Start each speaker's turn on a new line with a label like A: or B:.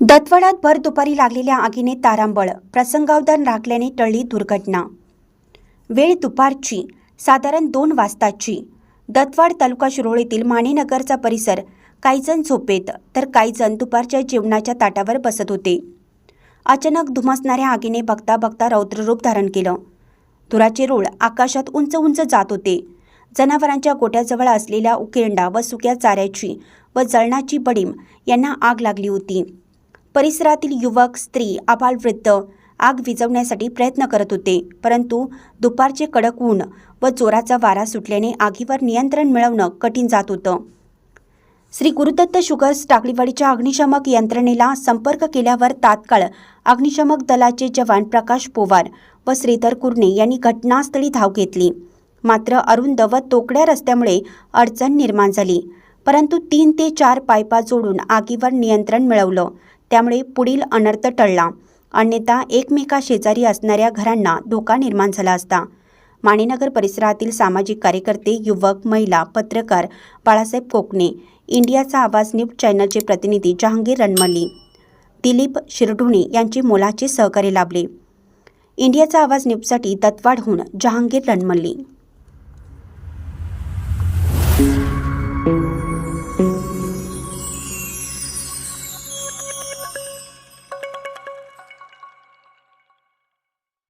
A: दत्तवाडात भर दुपारी लागलेल्या आगीने तारांबळ प्रसंगावधान राखल्याने टळली दुर्घटना. वेळ दुपारची साधारण दोन वाजताची. दत्तवाड तालुका शिरोळीतील मानेनगरचा परिसर काहीजण झोपेत तर काहीजण दुपारच्या जेवणाच्या ताटावर बसत होते. अचानक धुमसणाऱ्या आगीने बघता बघता रौद्ररूप धारण केलं. धुराचे रोळ आकाशात उंच उंच जात होते. जनावरांच्या गोट्याजवळ असलेल्या उकेंडा व सुक्या चाऱ्याची व जळणाची बडीम यांना आग लागली होती. परिसरातील युवक स्त्री आबालवृद्ध आग विझवण्यासाठी प्रयत्न करत होते. परंतु दुपारचे कडक ऊन व जोराचा वारा सुटल्याने आगीवर नियंत्रण मिळवणं कठीण जात होतं. श्री गुरुदत्त शुगर्स टाकळीवाडीच्या अग्निशामक यंत्रणेला संपर्क केल्यावर तात्काळ अग्निशामक दलाचे जवान प्रकाश पोवार व श्रीधर कुर्णे यांनी घटनास्थळी धाव घेतली. मात्र अरुंद व तोकड्या रस्त्यामुळे अडचण निर्माण झाली. परंतु तीन ते चार पायपा जोडून आगीवर नियंत्रण मिळवलं. त्यामुळे पुढील अनर्थ टळला. अन्यथा एकमेका शेजारी असणाऱ्या घरांना धोका निर्माण झाला असता. माणेनगर परिसरातील सामाजिक कार्यकर्ते युवक महिला पत्रकार बाळासाहेब कोकणे इंडियाचा आवाज न्यूज चॅनलचे प्रतिनिधी जहांगीर रणमल्ली दिलीप शिरढुणे यांची मोलाचे सहकार्य लाभले. इंडियाचा आवाज न्यूजसाठी दत्तवाडहून जहांगीर रणमल्ली.